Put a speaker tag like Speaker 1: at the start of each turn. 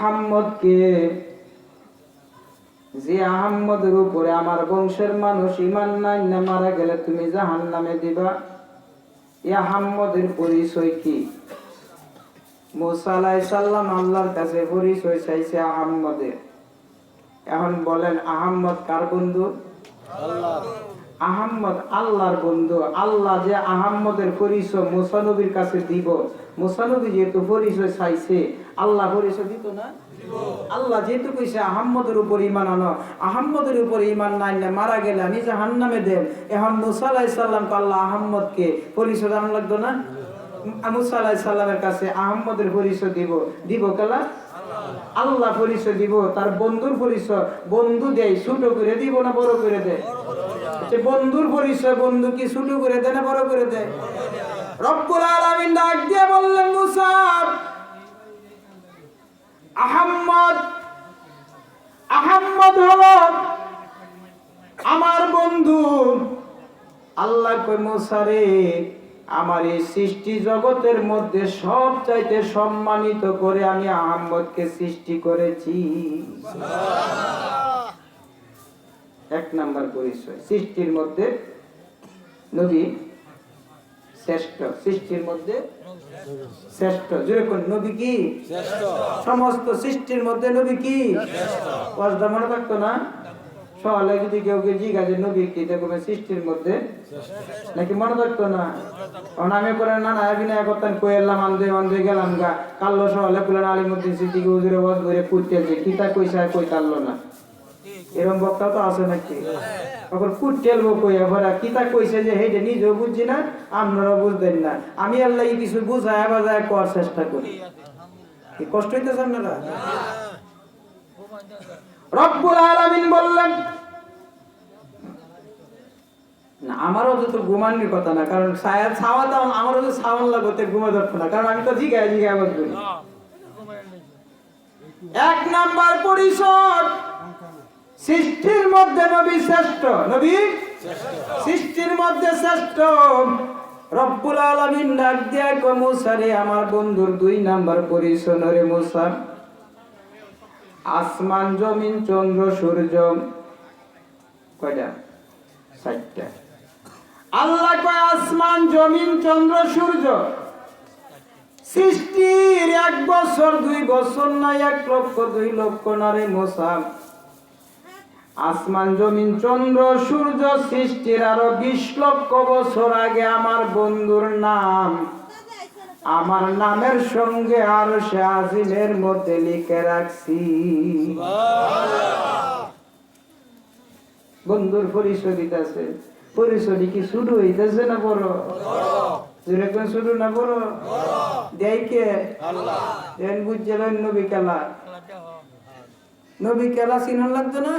Speaker 1: আহাম্মদকে। যে আহাম্মদের উপরে আমার বংশের মানুষ ইমান নাই না মারা গেলে তুমি জাহান নামে দিবা? এ আহাম্মদের পরিচয় কি? মুসা আলাইহিস সালাম আল্লাহর কাছে পরিচয় চাইছে আহাম্মদের। এখন বলেন, আহাম্মদ কার বন্ধু? আহাম্মদ আল্লাহর বন্ধু। আল্লাহ যে আহাম্মদের পরিচয় মুসানবীর কাছে দিব। মুসানবী যেহেতু পরিচয় চাইছে, আল্লাহ পরিচয় দিত না? আল্লাহ যেহেতু কইছে আহাম্মদের উপর ইমান আনো, আহাম্মদের উপর ইমান নাই না মারা গেলে আমি জাহান নামে দেব। এখন মুসা আলাইহিস সালাম আল্লাহ আহাম্মদকে পরিচয় জানা লাগতো না? মুসা আলাইহিস সালামের কাছে আহম্মদের পরিচয় দিব। দিব কেলা? আল্লাহ পরিচয় দিব, তার বন্ধুর পরিচয়। বন্ধু দেয়, ছোট করে দিব না বড় করে দেয়? বন্ধুর পরিচয়, বন্ধু কি ছোট করে দেয় না বড় করে দেয়? রব্বুল আলামিন ডাক দিয়ে বললেন, মুসা, আহাম্মদ আহাম্মদ হলো আমার বন্ধু। আল্লাহ কই মুসা রে আমার এই সৃষ্টি জগতের মধ্যে সব চাইতে সম্মানিত করে আমি আহম্মদকে সৃষ্টি করেছি। এক নাম্বার পরিচয় সৃষ্টির মধ্যে নবী শ্রেষ্ঠ সৃষ্টির মধ্যে শ্রেষ্ঠ। যেরকম নবী কি? সমস্ত সৃষ্টির মধ্যে নবী কি? কথাটা মনে থাকতো না? সকালে যদি কেউ কেউ জিজ্ঞাসা, নবী, কি দেখবে সৃষ্টির মধ্যে? নাকি মনে থাকতো না? কারণ আমি করে না না করতাম কই এলাম, আন্দে আন্দে গেলাম গা। কাল্লো সকালে কুলেন আলিমুদ্দিন সিদ্দিকি হুজুরে বদ করে কুটতেছে কিতা কইসা কই তাল্লো না? এরকম বক্তা তো আছে নাকি? এখন কুট টেলবো কই এবারে কিতা কইছে যে হেইটা নিজেও বুঝছি না আপনারাও বুঝবেন না। আমি আল্লাহ কিছু বুঝায় বাজায় করার চেষ্টা করি। কি কষ্ট হইতেছে আপনারা? রব্বুল আলামিন বললেন না আমারও তো ঘুমানোর কথা না কারণ ছাওয়া দাও আমারও তো লাগতে ঘুমা ধরতো না কারণ আমি তো জিগায় জিগায় বলব এক নাম্বার পরিষদ সৃষ্টির মধ্যে নবী শ্রেষ্ঠ নবী সৃষ্টির মধ্যে শ্রেষ্ঠ। রব্বুল আলামিন ডাক দিয়া কো মুসা রে আমার বন্ধুর দুই নাম্বার পরিচয় রে মুসা। আসমান জমিন, চন্দ্র, সূর্য। কয়টা? চারটা। আল্লাহ কয়, আসমান, জমিন, চন্দ্র, সূর্য। সৃষ্টির এক বছর, দুই বছর না এক লক্ষ, দুই লক্ষ না রে আসমান, জমিন, চন্দ্র, সূর্য সৃষ্টির আরও বিশ লক্ষ বছর আগে আমার বন্ধুর নাম আমার নামের সঙ্গে আর আজিমের মধ্যে লিখে রাখছি। বন্ধুর পরিচয় দিতেছে। পরিচয় কি শুরু হইতেছে না বড়? যেরকম শুরু না বড়? দেয় কে? দেন বুঝছিলেন নবী খেলা নবী খেলা চিনার লাগতো না?